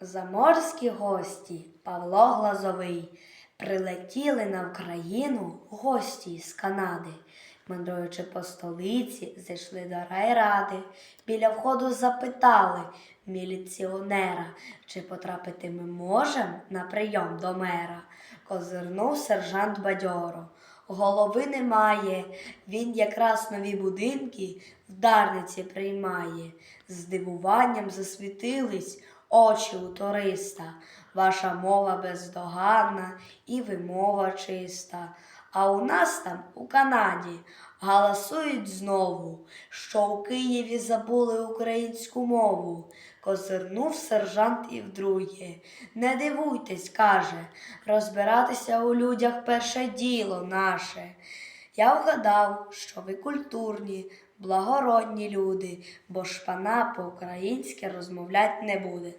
Заморські гості Павло Глазовий прилетіли на Україну гості з Канади. Мандруючи по столиці, зайшли до райради. Біля входу запитали міліціонера, чи потрапити ми можемо на прийом до мера. Козирнув сержант бадьоро. Голови немає, він якраз нові будинки в Дарниці приймає. Здивуванням засвітились очі у туриста. Ваша мова бездоганна і вимова чиста. А у нас там, у Канаді, галасують знову, що у Києві забули українську мову. Козирнув сержант і вдруге. Не дивуйтесь, каже, розбиратися у людях перше діло наше. Я вгадав, що ви культурні, благородні люди, бо шпана по-українськи розмовлять не буде.